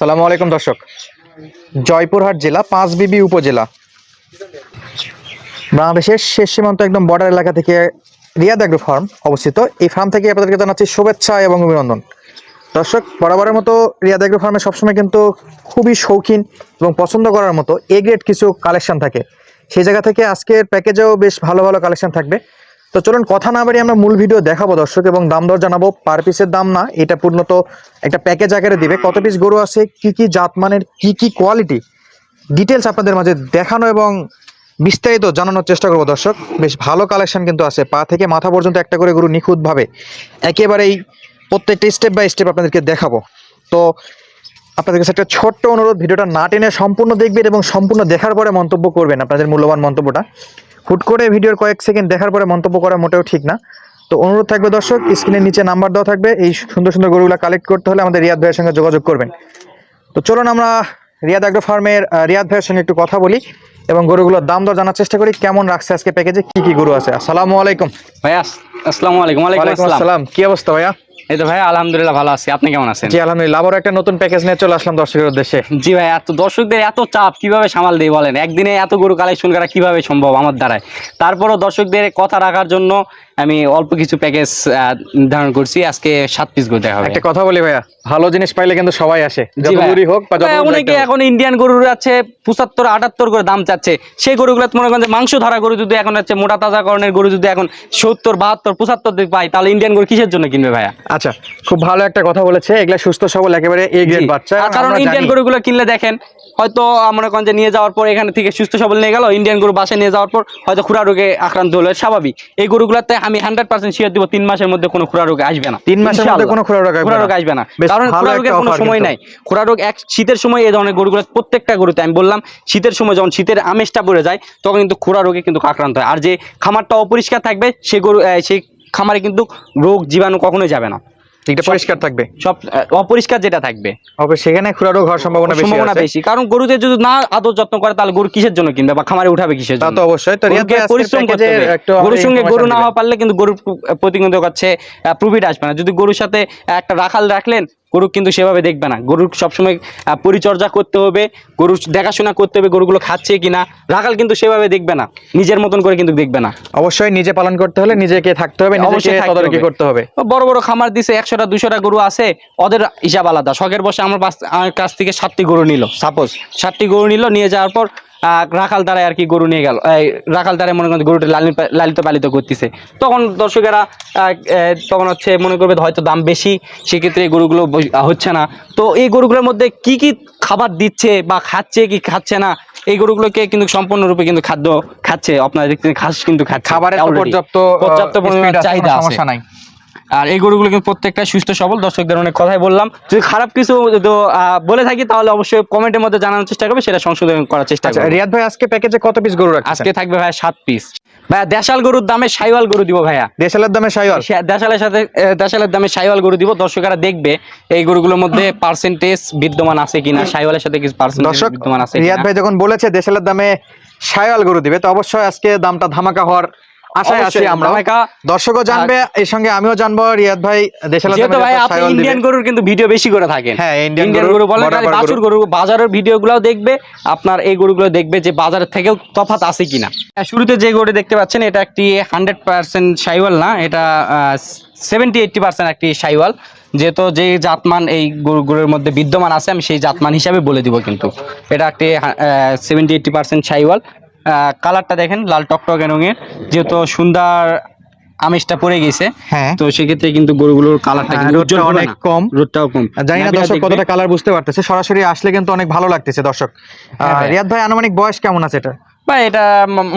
সালামু আলাইকুম দর্শক। জয়পুরহাট জেলা পাঁচবিবি উপজেলা। বাংলাদেশের শেষ সীমান্ত একদম বর্ডার এলাকা থেকে রিয়াদ অ্যাগ্রো ফার্ম অবস্থিত। এই ফার্ম থেকে আপনাদেরকে জানাচ্ছি শুভেচ্ছা এবং অভিনন্দন। দর্শক, বরাবরের মতো রিয়াদ অ্যাগ্রো ফার্মে সবসময় কিন্তু খুবই শৌখিন এবং পছন্দ করার মতো এ গ্রেড কিছু কালেকশন থাকে। সেই জায়গা থেকে আজকের প্যাকেজেও বেশ ভালো ভালো কালেকশন থাকবে। তো চলুন, কথা না বাড়িয়ে আমরা মূল ভিডিও দেখাবো দর্শক, এবং দাম দর জানাব। পার পিসের দাম না, এটা পূর্ণত একটা প্যাকেজ আকারে দিবে। কত পিস গরু আছে, কি কি জাতমানের কি কি কোয়ালিটি ডিটেলস আপনাদের মাঝে দেখানো এবং বিস্তারিত জানানোর চেষ্টা করব দর্শক। বেশ ভালো কালেকশন কিন্তু আছে। পা থেকে মাথা পর্যন্ত একটা করে গরু নিখুঁতভাবে একেবারেই প্রত্যেকটা স্টেপ বাই স্টেপ আপনাদেরকে দেখাবো। তো আপনাদের কাছে একটা ছোট্ট অনুরোধ, ভিডিওটা না টেনে সম্পূর্ণ দেখবেন এবং সম্পূর্ণ দেখার পরে মন্তব্য করবেন আপনাদের মূল্যবান মন্তব্যটা। হুট করে ভিডিওর কয়েক সেকেন্ড দেখার পরে মন্তব্য করা মোটেও ঠিক না। তো অনুরোধ থাকবে দর্শক স্ক্রিনের নিচে নাম্বার দেওয়া থাকবে এই সুন্দর সুন্দর গরুগুলো কালেক্ট করতে হলে আমাদের রিয়াদ ভাইয়ের সঙ্গে যোগাযোগ করবেন। তো চলুন আমরা রিয়াদ অ্যাগ্রো ফার্মের রিয়াদ ভাইয়ের সঙ্গে একটু কথা বলি এবং গরুগুলোর দাম দর জানার চেষ্টা করি কেমন রাখছে আজকে প্যাকেজে কি কি গরু আছে? আসসালামু আলাইকুম। ভাইয়া আস- আসসালামু আলাইকুম। ওয়ালাইকুম আসসালাম। কি অবস্থা ভাইয়া? এই তো ভাইয়া আলহামদুলিল্লাহ ভালো আছি। আপনি কেমন আছেন? জি আলহামদুলিল্লাহ। আবারও একটা নতুন প্যাকেজ নিয়ে চলে আসলাম দর্শকের উদ্দেশ্যে। জি ভাই এত দর্শকদের এত চাপ কীভাবে সামাল দেই বলেন? একদিনে এত গরু কালেকশন করা কীভাবে সম্ভব আমার দ্বারায়? তারপরও দর্শকদের কথা রাখার জন্য আমি অল্প কিছু প্যাকেজ নির্ধারণ করছি। আজকে সাত পিস গরু দেখা হবে। একটা কথা বলি ভাইয়া ভালো জিনিস পাইলে কিন্তু সবাই আসে। হোক বা অনেকে এখন ইন্ডিয়ান গরুর আছে পঁচাত্তর আটাত্তর করে দাম চাচ্ছে। সেই গরুগুলো মনে করেন যে মাংস ধরা গরু যদি এখন হচ্ছে মোটা তাজা করণের গরু যদি এখন সত্তর বাহাত্তর পঁচাত্তর দিকে পাই তাহলে ইন্ডিয়ান গরু কিসের জন্য কিনবে ভাইয়া? আচ্ছা খুব ভালো একটা কথা বলেছে। এগুলা সুস্থ সবল একেবারে এ গ্রেড বাচ্চা কারণ ইন্ডিয়ান গরুগুলো কিনলে দেখেন হয়তো মনে করেন যে নিয়ে যাওয়ার পর এখানে থেকে সুস্থ সবল নিয়ে গেল ইন্ডিয়ান গরু বাসায় নিয়ে যাওয়ার পর হয়তো খুরা রোগে আক্রান্ত হলো স্বাভাবিক। এই গরুগুলোতে আমি হান্ড্রেড পার্সেন্ট শিওর দিব তিন মাসের মধ্যে কোনো খুরা রোগ আসবে না। তিন মাসের মধ্যে কোনো খুরা রোগ আসবে খুরা রোগ আসবে না। কারণ খুরা রোগের কোনো সময় নাই। খুরা রোগ এক শীতের সময় এই ধরনের গরুগুলো প্রত্যেকটা গরুতে আমি বললাম শীতের সময় যখন শীতের আমেজটা পড়ে যায় তখন কিন্তু খুরা রোগে কিন্তু আক্রান্ত হয়। আর যে খামারটা অপরিষ্কার থাকবে সে গরু সেই খামারে কিন্তু রোগ জীবাণু কখনোই যাবে না। ঠিকটা পরিষ্কার থাকবে। সব অপরিষ্কার যেটা থাকবে। সেখানে খুরা রোগ হওয়ার সম্ভাবনা বেশি সম্ভাবনা বেশি। কারণ গরুতে যদি না আদর যত্ন করে তাহলে গরু কিসের জন্য কিনবে বা খামারে উঠাবে কিসের জন্য? তা তো অবশ্যই তো পরিশ্রম করতে হবে। গরুর সঙ্গে গরু না হওয়া পারলে কিন্তু গরুর প্রতিবন্ধক হচ্ছে প্রফিট আসবে না। যদি গরুর সাথে একটা রাখাল রাখলেন গরু কিন্তু সেভাবে দেখবে না। গরুর সবসময় পরিচর্যা করতে হবে গরুর দেখাশোনা করতে হবে গরুগুলো খাচ্ছে কিনা। রাখাল কিন্তু সেভাবে দেখবে না নিজের মতন করে কিন্তু দেখবে না। অবশ্যই নিজে পালন করতে হলে নিজেকে থাকতে হবে অবশ্যই তদারকি করতে হবে। বড় বড় খামার দিছে একশোটা দুশোটা গরু আছে ওদের হিসাব আলাদা। শখের বসে আমার কাছ থেকে সাতটি গরু নিল সাপোজ সাতটি গরু নিল নিয়ে যাওয়ার পর রাখাল দ্বারাই আর কি গরু নিয়ে গেল। এই রাখাল দ্বারাই মনে করেন গরুটা লালিত লালিত পালিত করতেছে। তখন দর্শকেরা তখন হচ্ছে মনে করবে হয়তো দাম বেশি সেক্ষেত্রে এই গরুগুলো হচ্ছে না। তো এই গরুগুলোর মধ্যে কি কি খাবার দিচ্ছে বা খাচ্ছে কি খাচ্ছে না এই গরুগুলোকে কিন্তু সম্পূর্ণরূপে কিন্তু খাদ্য খাচ্ছে। আপনারা দেখতে ঘাস কিন্তু খাচ্ছে খাবারের পর্যাপ্ত পর্যাপ্ত পরিমাণ চাহিদা আছে। সমস্যা নাই। আর এই গরুগুলো কিন্তু প্রত্যেকটা সুস্থ সবল। দর্শকদের অনেক কথাই বললাম। যদি খারাপ কিছু বলে থাকি তাহলে অবশ্যই কমেন্টের মধ্যে জানানোর চেষ্টা করবে সেটা সংশোধন করার চেষ্টা আচ্ছা করবে। রিয়াদ ভাই আজকে প্যাকেজে কত পিস গরু রাখছেন আজকে থাকবে ভাইয়া সাত পিস ভাইয়া দেশাল গরুর দামে সাইওয়াল গরু দিব ভাইয়া। দেশালের দামে সাইওয়াল? দেশালের সাথে দেশালের দামে সাইওয়াল গরু দিব। দর্শকরা দেখবে এই গরুগুলোর মধ্যে পার্সেন্টেজ বিদ্যমান আছে কিনা সাইওয়ালের সাথে কিছু পার্সেন্টেজ দর্শক বিদ্যমান আছে রিয়াদ ভাই যখন বলেছে দেশালের দামে সাইওয়াল গরু দিবে তো অবশ্যই আজকে দামটা ধামাকা হওয়ার আশায় আছি আমরা দর্শকও জানবে এর সঙ্গে আমিও জানব রিয়াদ ভাই যেহেতু ভাই আপনি ইন্ডিয়ান গরুর কিন্তু ভিডিও বেশি করে থাকেন। হ্যাঁ, ইন্ডিয়ান গরু, বলেন বাছুর গরু। বাজারের ভিডিওগুলোও দেখবে আপনার এই গরুগুলো দেখবে যে বাজারের থেকেও তফাৎ আছে কিনা। হ্যাঁ, শুরুতে যে গরু দেখতে পাচ্ছেন এটা একটি হান্ড্রেড পার্সেন্ট সাইওয়াল না এটা সেভেন্টি এইটটি পার্সেন্ট একটি সাইওয়াল। যেহেতু যে জাতমান এই গরুগুলোর মধ্যে বিদ্যমান আছে আমি সেই জাতমান হিসাবে বলে দিব কিন্তু। এটা একটি সেভেন্টি এইটটি পার্সেন্ট সাইওয়াল। কালারটা দেখেন লাল টকটকে রঙের। যেহেতু সুন্দর আমিষটা পড়ে গেছে হ্যাঁ। তো সেক্ষেত্রে কিন্তু গরুগুলোর কালারটা হ্যাঁ, উজ্জ্বল অনেক কম। রোদটাও কম। জানি না দর্শক কতটা কালার বুঝতে পারতেছে সরাসরি আসলে কিন্তু অনেক ভালো লাগতেছে দর্শক। হ্যাঁ। রিয়াদ ভাই আনুমানিক বয়স কেমন আছে এটা বা এটা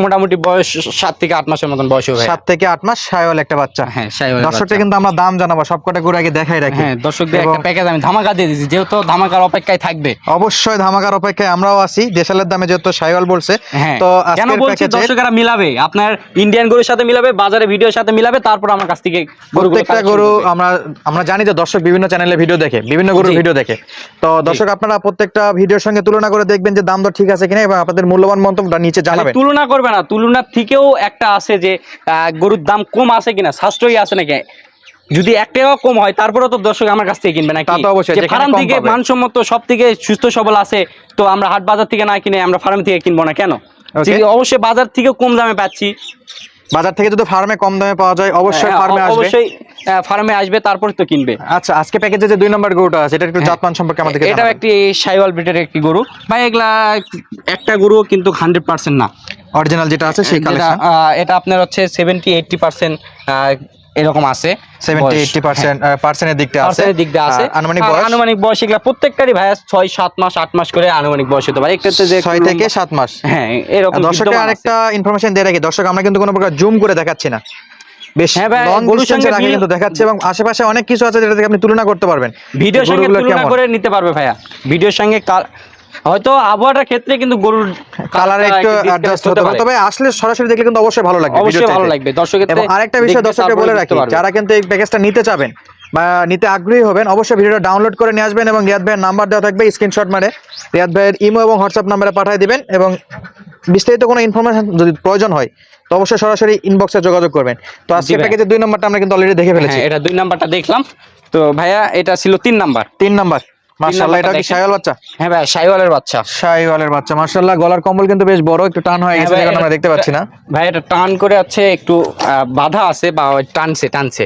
মোটামুটি বয়স সাত থেকে আট মাসের মতন বয়স হবে সাত থেকে আট মাস একটা বাচ্চা। হ্যাঁ কিন্তু আমরা দাম জানাব সবকটা গরু আগে দেখাই রাখি। হ্যাঁ দর্শকদের একটা প্যাকেজ আমি ধামাকা দিয়ে দিয়েছি যেহেতু ধামাকার অপেক্ষায় থাকবে। অবশ্যই ধামাকার অপেক্ষায় আমরাও আছি দেশালের দামে যেহেতু বলছে হ্যাঁ তো কেন বলছি দর্শকেরা মিলাবে আপনার ইন্ডিয়ান গরুর সাথে মিলাবে বাজারে ভিডিওর সাথে মিলাবে তারপর আমার কাছ থেকে প্রত্যেকটা গরু আমরা আমরা জানি যে দর্শক বিভিন্ন চ্যানেলে ভিডিও দেখে বিভিন্ন গরুর ভিডিও দেখে। তো দর্শক আপনারা প্রত্যেকটা ভিডিওর সঙ্গে তুলনা করে দেখবেন যে দাম দর ঠিক আছে কিনা এবং আপনাদের মূল্যবান মন্তব্যটা নিচে জানাবেন তুলনা করবে না তুলনার থেকেও একটা আছে যে গরুর দাম কম আছে কিনা সাশ্রয়ী আছে নাকি? যদি এক টাকা কম হয় তারপরে তো দর্শক আমার কাছ থেকে কিনবে না তা তো অবশ্যই, ফার্ম থেকে মানসম্মত সব থেকে সুস্থ সবল আছে তো আমরা হাট বাজার থেকে না কিনে আমরা ফার্ম থেকে কিনবো না কেন? অবশ্যই বাজার থেকে কম দামে পাচ্ছি। বাজার থেকে যদি ফার্মে কম দামে পাওয়া যায় অবশ্যই হ্যাঁ, ফার্মে আসবে। অবশ্যই ফার্মে আসবে তারপর তো কিনবে। আচ্ছা আজকে প্যাকেজে যে দুই নম্বর গরুটা আছে এটা একটু জাতমান সম্পর্কে আমাদেরকে এটা একটি সাইওয়াল ব্রিডের একটি গরু। ভাই এগুলা একটা গরু কিন্তু হান্ড্রেড পার্সেন্ট না। অরিজিনাল যেটা আছে সেই কালেকশন এটা আপনার হচ্ছে সেভেন্টি এইটটি পার্সেন্ট এরকম আছে। সেভেন্টি বয়স। এইটটি পার্সেন্ট পার্সেন্টের দিকটা আছে। পার্সেন্টের দিক দিয়ে আছে। আনুমানিক বয়স? আনুমানিক বয়স এগুলা প্রত্যেকটারই ভাইয়া ছয় সাত মাস আট মাস করে আনুমানিক বয়স হতে পারে। একটাতে যে ছয় থেকে সাত মাস। হ্যাঁ এরকম আছে। আরেকটা ইনফরমেশন দিয়ে রাখি। দর্শক আমরা কিন্তু কোনো প্রকার জুম করে দেখাচ্ছি না। বেশ লং গরুর ডিস্টেন্সে সঙ্গে কিন্তু দেখাচ্ছে এবং আশেপাশে অনেক কিছু আছে যেটা থেকে আপনি তুলনা করতে পারবেন। ভিডিওর সঙ্গে তুলনা। করে নিতে পারবে ভাইয়া। ভিডিওর সঙ্গে হয়তো আবহাওয়াটার ক্ষেত্রে কিন্তু গরুর কালার একটু অ্যাডজাস্ট হতে পারে। তবে আসলে সরাসরি দেখলে কিন্তু অবশ্যই ভালো লাগবে অবশ্যই ভালো লাগবে। দর্শকের এবং আরেকটা বিষয় দর্শককে বলে রাখি যারা কিন্তু এই প্যাকেজটা নিতে চাবেন বা নিতে আগ্রহী হবেন অবশ্যই ভিডিওটা ডাউনলোড করে নিয়ে আসবেন এবং রিয়াদ ভাইয়ের নাম্বার দেওয়া থাকবে স্ক্রিনশট মানে রিয়াদ ভাইয়ের ইমো এবং হোয়াটসঅ্যাপ নাম্বারে পাঠিয়ে দিবেন এবং বিস্তারিত কোনো ইনফরমেশন যদি প্রয়োজন হয় তো অবশ্যই সরাসরি ইনবক্সে যোগাযোগ করবেন। তো আজকে প্যাকেজের দুই নম্বরটা আমরা কিন্তু অলরেডি দেখে ফেলেছি। হ্যাঁ এটা দুই নাম্বারটা দেখলাম। তো ভাইয়া এটা ছিল তিন নাম্বার তিন নাম্বার মার্শাল্লাহ এটা কি শাইওয়াল বাচ্চা? হ্যাঁ ভাই শাইওয়ালের বাচ্চা। শাইওয়ালের বাচ্চা মার্শাল্লাহ গলার কম্বল কিন্তু বেশ বড় একটু টান হয়ে গেছে আমরা দেখতে পাচ্ছি না। ভাই এটা টান করে আছে একটু আহ, বাধা আছে বা টানছে টানছে।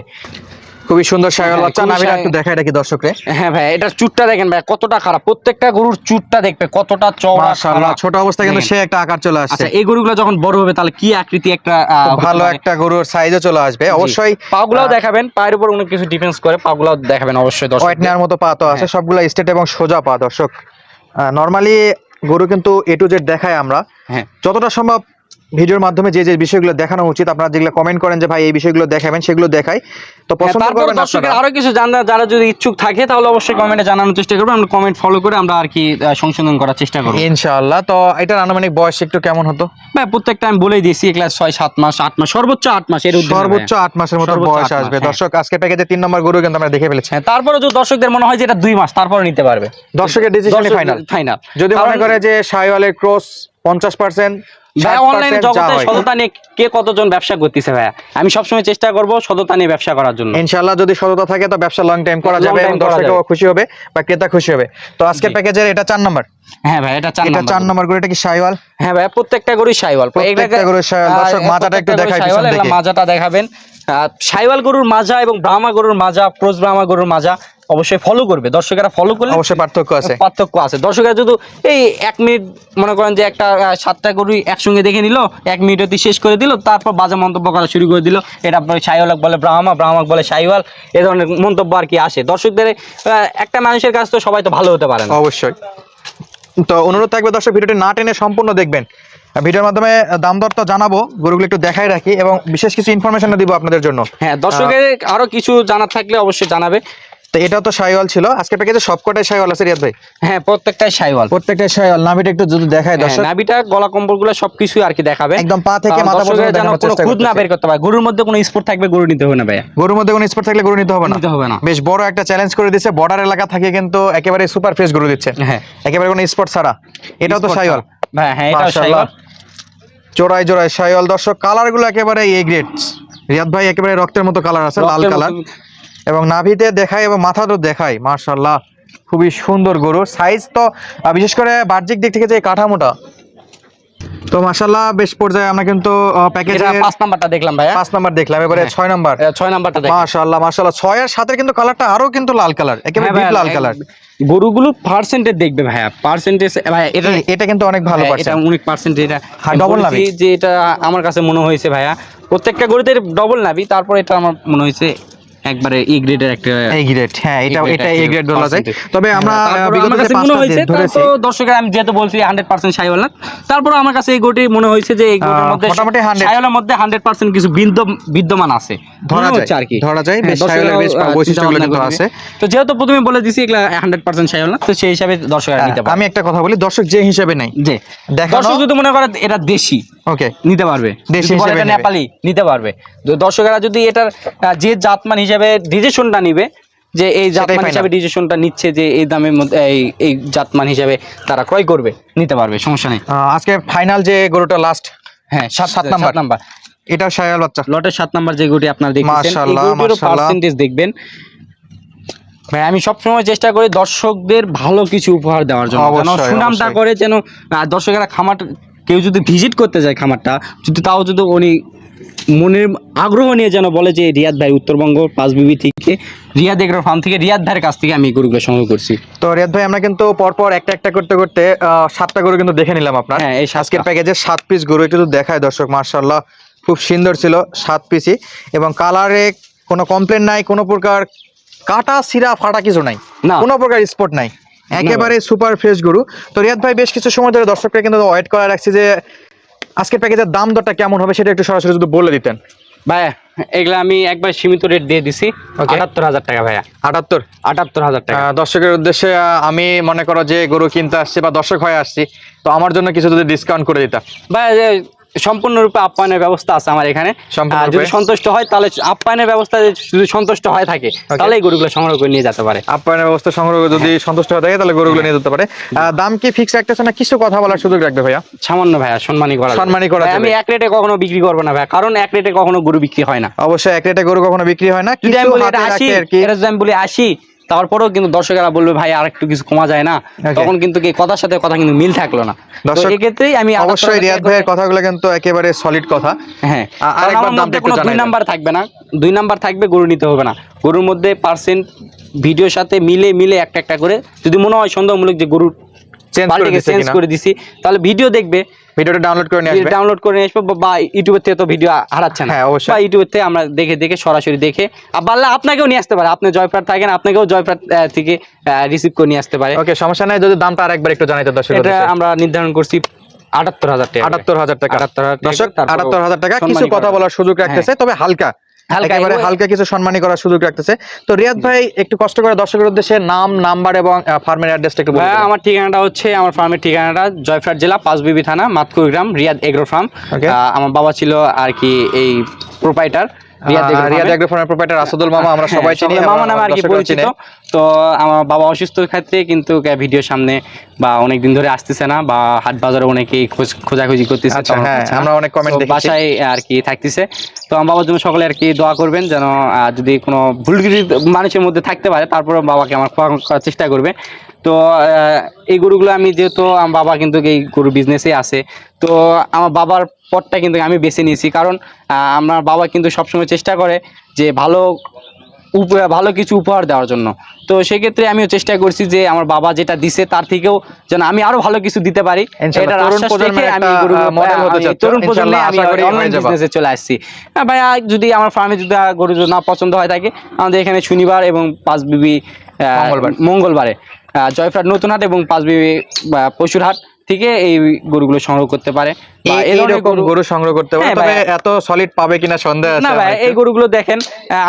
খুবই সুন্দর হ্যাঁ, বাচ্চা নাভিটা শাই- একটু দেখাই রাখি দর্শকরে। হ্যাঁ ভাই এটার চুটটা দেখেন ভাই কতটা খারাপ। প্রত্যেকটা গরুর চুটটা দেখবে কতটা চওড়া মাশাআল্লাহ ছোট অবস্থায় কিন্তু সে একটা আকার চলে আসছে। আচ্ছা এই গরুগুলো যখন বড় হবে তাহলে কি আকৃতি একটা ভালো একটা গরুর সাইজও চলে আসবে। অবশ্যই পাগুলাও দেখাবেন পায়ের উপর অনেক কিছু ডিফেন্স করে পাগুলাও দেখাবেন অবশ্যই দর্শক ওয়েট নেওয়ার মতো পা তো আছে হ্যাঁ। সবগুলা স্টেট এবং সোজা পা দর্শক। নরমালি গরু কিন্তু এ টু জেড দেখায় আমরা। হ্যাঁ। যতটা সম্ভব ভিডিওর মাধ্যমে যে যে বিষয়গুলো দেখানো উচিত আপনারা যেগুলো কমেন্ট করেন যে ভাই এই বিষয়গুলো দেখাবেন সেগুলো দেখাই। তো পছন্দ হ্যাঁ, করবেন দর্শকের আপনারা? আরও কিছু জানা যারা যদি ইচ্ছুক থাকে তাহলে অবশ্যই কমেন্টে জানানোর চেষ্টা করব আমরা কমেন্ট ফলো করে আমরা আর কি সংশোধন করার চেষ্টা করব। ইনশাআল্লাহ। তো এটার আনুমানিক বয়স একটু কেমন হতো? ভাই প্রত্যেকটা আমি বলেই দিয়েছি ক্লাস ছয় সাত মাস আট মাস সর্বোচ্চ আট মাস এর সর্বোচ্চ ভাইয়া। আট মাসের মতো বয়স আসবে। হ্যাঁ। দর্শক আজকে প্যাকেজে তিন নম্বর গরু কিন্তু আমরা দেখে ফেলেছি। হ্যাঁ তারপরে যদি দর্শকদের মনে হয় যে এটা দুই মাস তারপরে নিতে পারবে। দর্শকের ডিসিশনই ফাইনাল ফাইনাল যদি মনে করে যে শাইওয়ালের ক্রস পঞ্চাশ পার্সেন্ট ভাই অনলাইনে জগতে সততা নিয়ে কে কতজন ব্যবসা করতেছে ভাইয়া? আমি সবসময় চেষ্টা করব সততা নিয়ে ব্যবসা করার জন্য। ইনশাআল্লাহ যদি সততা থাকে তো ব্যবসা লং টাইম করা যাবে এবং দর্শকও খুশি হবে বা ক্রেতা খুশি হবে। তো আজকের প্যাকেজের এটা চার নম্বর হ্যাঁ ভাই এটা চার এটা নাম্বার চার নম্বর গরু এটা কি শাইওয়াল হ্যাঁ ভাই প্রত্যেকটা গরুই শাইওয়াল প্রত্যেকটা গরুর শাইওয়াল দর্শক, মাজাটা একটু দেখাই পিছন থেকে। মাজাটা দেখাবেন। সাইওয়াল গরুর মাজা এবং ব্রাহ্মা গরুর মাজা ক্রস ব্রাহ্মা গরুর মাজা অবশ্যই ফলো করবে। দর্শকেরা ফলো করলে অবশ্যই পার্থক্য আছে। পার্থক্য আছে। দর্শকেরা যদি এই এক মিনিট মনে করেন যে একটা সাতটা গরু একসঙ্গে দেখে নিল এক মিনিটে শেষ করে দিল তারপর বাজে মন্তব্য করা শুরু করে দিল। এটা আপনার সাইওয়ালক বলে ব্রাহ্মা ব্রাহ্মক বলে সাইওয়াল এ ধরনের মন্তব্য আর কি আসে। দর্শকদের একটা মানুষের কাছ তো সবাই তো ভালো হতে পারে না। অবশ্যই। তো অনুরোধ থাকবে দর্শক ভিডিওটি না টেনে সম্পূর্ণ দেখবেন। ভিডিওর মাধ্যমে দাম দর তো জানাব গরুগুলো একটু দেখাই রাখি এবং বিশেষ কিছু ইনফরমেশন দিব আপনাদের জন্য। হ্যাঁ দর্শকের আরও কিছু জানার থাকলে অবশ্যই জানাবে। তো এটা তো শাইওয়াল ছিল। আজকে প্যাকেজে সবকটাই শাইওয়াল আছে রিয়াদ ভাই? হ্যাঁ প্রত্যেকটাই সাইওয়াল। প্রত্যেকটা শাইওয়াল নাভিটা একটু যদি দেখায় হ্যাঁ, দর্শক। নাভিটা গলা কম্বলগুলো সবকিছুই আর কি দেখাবে। একদম পা থেকে মাথা পর্যন্ত যেন দেখানোর চেষ্টা খুদ না বের করতে পারে। গরুর মধ্যে কোনো স্পোর্ট থাকবে গরু নিতে হবে না ভাইয়া। গরুর মধ্যে কোনো স্পট থাকলে গরু নিতে হবে না? নিতে হবে না। বেশ বড় একটা চ্যালেঞ্জ করে দিচ্ছে বর্ডার এলাকা থেকে কিন্তু একেবারে সুপার ফ্রেশ গরু দিচ্ছে। হ্যাঁ। একেবারে কোনো স্পট ছাড়া। এটাও তো শাইওয়াল হ্যাঁ হ্যাঁ এটাও মাশাআল্লাহ। জোড়ায় জোড়ায় শাইওয়াল দর্শক কালারগুলো একেবারে এ গ্রেড রিয়াদ ভাই একেবারে রক্তের মতো কালার আছে লাল কালার এবং নাভিতে দেখায় এবং মাথা তো দেখায় মার্শাল্লাহ খুবই সুন্দর গরু। সাইজ তো বিশেষ করে বাহ্যিক দিক থেকে যে কাঠামোটা তো মার্শাল্লাহ বেশ পর্যায়ে আমরা কিন্তু প্যাকেজে এটা পাঁচ নাম্বারটা দেখলাম ভাইয়া। পাঁচ নাম্বার দেখলাম এবারে হ্যাঁ। ছয় নাম্বার। এটা ছয় নাম্বারটা দেখলাম। মার্শাল্লাহ মার্শাল্লাহ ছয় আর সাতের কিন্তু কালারটা আরও কিন্তু লাল কালার একেবারে হ্যাঁ ডিপ লাল কালার গরুগুলো পার্সেন্টেজ দেখবে ভাইয়া। পার্সেন্টেজ ভাইয়া এটা এটা কিন্তু অনেক ভালো হ্যাঁ, পারছে এটা অনেক পার্সেন্ট এটা হ্যাঁ, বলেছি নাভি। যে এটা আমার কাছে মনে হয়েছে ভাইয়া। প্রত্যেকটা গরুতে ডবল নাবি তারপর এটা আমার মনে হয়েছে একবারে গ্রেডের একটা এই গ্রেড হ্যাঁ এটা এটা একটা গ্রেড বলা যায়। তবে আমরা হ্যাঁ, আমার কাছে মনে হয়েছে তারপর দর্শকের আমি যেহেতু বলছি হান্ড্রেড পার্সেন্ট সাইওয়াল না তারপর আমার কাছে এই গোটি মনে হয়েছে যে এই গোটির মধ্যে মোটামুটি 100 সাইওয়ালের মধ্যে হান্ড্রেড পার্সেন্ট কিছু বিদ্য- বিদ্যমান আছে। ধরা যায়, আর কি। ধরা যায়, হ্যাঁ, বেশ দর্শকেরাও, সাইওয়ালের বেশ বৈশিষ্ট্যগুলো কিন্তু আছে। তো যেহেতু প্রথমে বলে দিছি এগুলা হান্ড্রেড পার্সেন্ট সাইওয়াল না তো সেই হিসাবে দর্শকেরা নিতে পারে আমি একটা কথা বলি দর্শক যে হিসাবে নেই। যে দেখানো- দর্শক যদি মনে করে এটা দেশি ওকে। নিতে পারবে। দেশি হিসেবে। নেপালি নিতে পারবে। তো দর্শকেরা যদি এটার যে জাতমান হিসাবে ডিসিশনটা নিবে যে এই জাতমান হিসাবে ডিসিশনটা নিচ্ছে যে এই দামের মধ্যে এই এই জাতমান হিসাবে তারা ক্রয় করবে নিতে পারবে সমস্যা নেই। আজকে ফাইনাল যে গরুটা লাস্ট হ্যাঁ সাত সাত নাম্বার। নাম্বার এটা শায়াল বাচ্চা। লটের সাত নাম্বার যে গরুটি আপনারা দেখতেছেন এই গরুটিরও পার্সেন্টেজ দেখবেন। ভাই আমি সবসময় চেষ্টা করি দর্শকদের ভালো কিছু উপহার দেওয়ার জন্য। যেন সুনামটা করে যেন দর্শকেরা খামার কেউ যদি ভিজিট করতে যায় খামারটা যদি তাও যদি উনি মনের আগ্রহ নিয়ে যেন বলে যে রিয়াদ ভাই উত্তরবঙ্গ পাঁচ বিবি থেকে রিয়াদ এগ্রো ফার্ম থেকে রিয়াদ ভাইয়ের কাছ থেকে আমি গরুগুলো সংগ্রহ করছি। তো রিয়াদ ভাই আমরা কিন্তু পরপর একটা একটা করতে করতে সাতটা গরু কিন্তু দেখে নিলাম আপনার। হ্যাঁ, এই সাতটা। আজকের প্যাকেজে সাত পিস গরু একটু দেখায় দর্শক মার্শাল্লাহ খুব সুন্দর ছিল সাত পিসই এবং কালারে কোনো কমপ্লেন নাই কোনো প্রকার কাটা সিরা ফাটা কিছু নাই। না। কোনো প্রকার স্পট নাই। একেবারে সুপার ফ্রেশ গরু। তো রিয়াদ ভাই বেশ কিছু সময় ধরে দর্শকরা কিন্তু ওয়েট করা রাখছি যে আজকের প্যাকেজের দাম দরটা কেমন হবে সেটা একটু সরাসরি যদি বলে দিতেন। ভাইয়া এগুলো আমি একবার সীমিত রেট দিয়ে দিছি। আটাত্তর হাজার টাকা ভাইয়া। আটাত্তর? আটাত্তর হাজার টাকা। দর্শকের উদ্দেশ্যে আমি মনে করো যে গরু কিনতে আসছি বা দর্শক হয়ে আসছি তো আমার জন্য কিছু যদি ডিসকাউন্ট করে দিতাম ভাই যে সম্পূর্ণরূপে আপ্যায়নের ব্যবস্থা আছে আমার এখানে। যদি সন্তুষ্ট হয় তাহলে আপ্যায়নের ব্যবস্থা যদি সন্তুষ্ট হয় থাকে তাহলে এই গরুগুলো সংগ্রহ করে নিয়ে যেতে পারে। আপ্যায়নের ব্যবস্থা সংগ্রহ যদি সন্তুষ্ট হয়ে থাকে তাহলে গরুগুলো নিয়ে যেতে পারে। দাম কি ফিক্স রাখতেছে না কিছু কথা বলার সুযোগ রাখবে ভাইয়া? সামান্য ভাইয়া সম্মানী করা। সম্মানী করা আমি এক রেটে কখনো বিক্রি করব না ভাইয়া কারণ এক রেটে কখনো গরু বিক্রি হয় না। অবশ্যই এক রেটে গরু কখনো বিক্রি হয় না যদি কিছু আমি বলি এটা আশি রাখে আর কি। এটা যদি আমি বলি আশি তারপরেও কিন্তু দর্শকেরা বলবে ভাই আর একটু কিছু কমা যায় না। তখন কিন্তু কি কথার সাথে কথা কিন্তু মিল থাকল না। দর্শক, এক্ষেত্রেই আমি অবশ্যই রিয়াদ ভাইয়ের কথাগুলো কিন্তু একেবারে সলিড কথা। হ্যাঁ। আ- কারণ আরেকবার আমার মধ্যে কোনো দুই নাম্বার থাকবে না। দুই নাম্বার থাকবে গরু নিতে হবে না। গরুর মধ্যে পার্সেন্ট ভিডিওর সাথে মিলে মিলে একটা একটা করে যদি মনে হয় সন্দেহমূলক যে গরু চেঞ্জ করে দিছি তাহলে ভিডিও দেখবে। ভিডিওটা ডাউনলোড করে নিয়ে আসবে। ডাউনলোড করে নিয়ে আসবে বা- ইউটিউবের থেকে তো ভিডিও হারাচ্ছে না। হ্যাঁ, অবশ্যই। বা ইউটিউবের থেকে আমরা দেখে দেখে সরাসরি দেখে আর পারলে আপনাকেও নিয়ে আসতে পারে। আপনি জয়প্রাট থাকেন আপনাকেও জয়প্রাট থেকে রিসিভ করে নিয়ে আসতে পারে। ওকে সমস্যা নাই যদি দামটা আরেকবার একটু জানাইতে দর্শক এটা আমরা নির্ধারণ করছি আটাত্তর হাজার টাকা আটাত্তর হাজার টাকা। 78,000 টাকা, দর্শক আটাত্তর হাজার টাকা কিছু কথা বলার সুযোগ রাখতেছে তবে হালকা হালকা, একেবারে হালকা কিছু সম্মানী করার সুযোগ রাখতেছে তো রিয়াদ ভাই একটু কষ্ট করে দর্শকের উদ্দেশ্যে নাম নাম্বার এবং ফার্মের অ্যাড্রেসটা একটু হ্যাঁ আমার ঠিকানাটা হচ্ছে আমার ফার্মের ঠিকানাটা জয়ফ্রাট জেলা পাঁচবিবি থানা মাতকুর গ্রাম রিয়াদ এগ্রো ফার্ম. আমার বাবা ছিল আর কি এই প্রোপাইটার রিয়াদ এগ্রো ফার্মের। প্রোপাইটার আসাদুল মামা আমরা হ্যাঁ, সবাই চিনি মামা নামে আর কি পরিচিত। তো আমার বাবা অসুস্থ ক্ষেত্রে কিন্তু ভিডিও সামনে বা অনেক দিন ধরে আসতেছে না বা হাট বাজারে অনেকেই খোঁজ খোঁজাখুঁজি করতেছে আচ্ছা, হ্যাঁ, আমরা অনেক দেখেছি। বাসায় আর কি থাকতেছে। তো আমার বাবার জন্য সকলে আর কি দোয়া করবেন যেন যদি কোনো ভুল ত্রুটি মানুষের মধ্যে থাকতে পারে তারপরে বাবাকে আমার করার চেষ্টা করবে। তো এই গরুগুলো আমি যেহেতু আমার বাবা কিন্তু এই গরু বিজনেসে আছে তো আমার বাবার পথটা কিন্তু আমি বেছে নিয়েছি। কারণ আহ, আমার বাবা কিন্তু সবসময় চেষ্টা করে যে ভালো ভালো কিছু উপহার দেওয়ার জন্য। তো সেক্ষেত্রে আমিও চেষ্টা করছি যে আমার বাবা যেটা দিছে তার থেকেও যেন আমি আরও ভালো কিছু দিতে পারি। তরুণ প্রজন্মে ইনশাআল্লাহ, আমি অনলাইন বিজনেসে চলে আসছি। ভাইয়া যদি আমার ফার্মে যদি গরু না পছন্দ হয় থাকে আমাদের এখানে শনিবার এবং পাঁচ বিবি মঙ্গলবারে। জয়ফ্রাট নতুন হাট এবং পাঁচ বিবি পশুর হাট থেকে এই গরুগুলো সংগ্রহ করতে পারে। এইরকম গরু- গরু সংগ্রহ করতে পারে হ্যাঁ, তবে এত সলিড পাবে কিনা সন্দেহ আছে না আমার ভাই এই গরুগুলো দেখেন।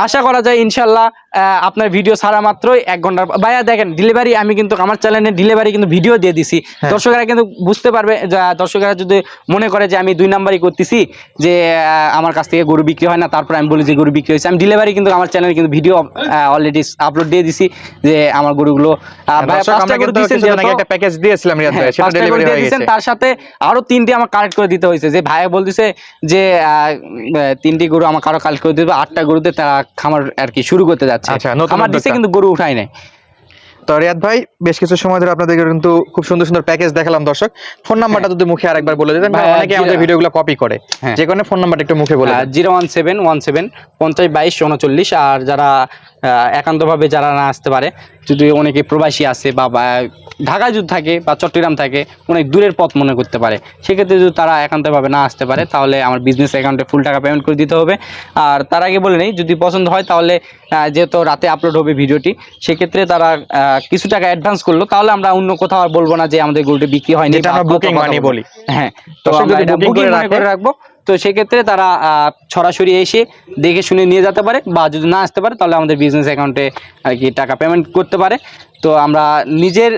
আশা করা যায় ইনশাল্লাহ আহ, আপনার ভিডিও ছাড়া মাত্রই এক ঘণ্টার ভাইয়া দেখেন ডেলিভারি আমি কিন্তু আমার চ্যানেলে ডেলিভারি কিন্তু ভিডিও দিয়ে দিছি। হ্যাঁ। দর্শকেরা কিন্তু বুঝতে পারবে দর্শকেরা যদি মনে করে যে আমি দুই নাম্বারই করতেছি যে আমার কাছ থেকে গরু বিক্রি হয় না তারপর আমি বলি যে গরু বিক্রি হয়েছে আমি ডেলিভারি কিন্তু আমার চ্যানেলে কিন্তু ভিডিও অলরেডি আপলোড দিয়ে দিছি যে আমার গরুগুলো ভাইয়া পাঁচটা গরু দিয়েছেন যেহেতু- একটা প্যাকেজ দিয়েছিলাম রিয়াদ ভাই হ্যাঁ, সেটা ডেলিভারি হয়ে গেছে। তার সাথে আরও তিনটি আমার কালেক্ট করে দিতে হয়েছে। যে ভাইয়া বলতেছে যে তিনটি গরু আমার কারও কালেক্ট করে দিবে আটটা গরুতে তারা খামার আর কি শুরু করতে যাচ্ছে। আচ্ছা, খামার দিচ্ছে কিন্তু গরু উঠায় নাই। তো রিয়াদ ভাই বেশ কিছু সময় ধরে আপনাদের কিন্তু খুব সুন্দর সুন্দর প্যাকেজ দেখালাম দর্শক। ফোন নাম্বারটা যদি মুখে আরেকবার বলে দিতেন অনেকে আমাদের ভিডিওগুলো কপি করে। হ্যাঁ। যে কোনো ফোন নাম্বারটা একটু মুখে বলে। Zero one seven one seven পঞ্চাশ বাইশ উনচল্লিশ আর যারা একান্তভাবে যারা না আসতে পারে যদি অনেকে প্রবাসী আছে বা ঢাকায় যদি থাকে বা চট্টগ্রাম থাকে অনেক দূরের পথ মনে করতে পারে সেক্ষেত্রে যদি তারা একান্তভাবে না আসতে পারে তাহলে আমার বিজনেস অ্যাকাউন্টে ফুল টাকা পেমেন্ট করে দিতে হবে আর তার আগে বলে নেই যদি পছন্দ হয় তাহলে যেহেতু রাতে আপলোড হবে ভিডিওটি সেক্ষেত্রে তারা আহ, কিছু টাকা অ্যাডভান্স করল তাহলে আমরা অন্য কোথাও আর বলব না যে আমাদের গরুটি বিক্রি হয়নি। বলি। হ্যাঁ তো আমরা বুকিং করে করে রাখে- রাখব তো সেক্ষেত্রে তারা সরাসরি এসে দেখে শুনে নিয়ে যেতে পারে বা যদি না আসতে পারে তাহলে আমাদের বিজনেস অ্যাকাউন্টে আর কি টাকা পেমেন্ট করতে পারে। তো আমরা নিজের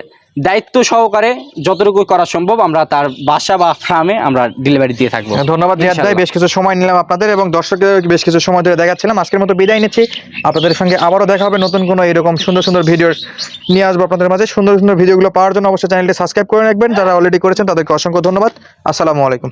দায়িত্ব সহকারে যতটুকু করা সম্ভব আমরা তার বাসা বা ফার্মে আমরা ডেলিভারি দিয়ে থাকব। ধন্যবাদ রিয়াদ ভাই। বেশ কিছু সময় নিলাম আপনাদের এবং দর্শকদের বেশ কিছু সময় ধরে দেখাচ্ছিলাম। আজকের মতো বিদায় নিচ্ছি। আপনাদের সঙ্গে আবারও দেখা হবে নতুন কোনো এরকম সুন্দর সুন্দর ভিডিও নিয়ে আসব আপনাদের মাঝে। সুন্দর সুন্দর ভিডিওগুলো পাওয়ার জন্য অবশ্যই চ্যানেলটি সাবস্ক্রাইব করে রাখবেন। যারা অলরেডি করেছেন তাদেরকে অসংখ্য ধন্যবাদ। আসসালামু আলাইকুম।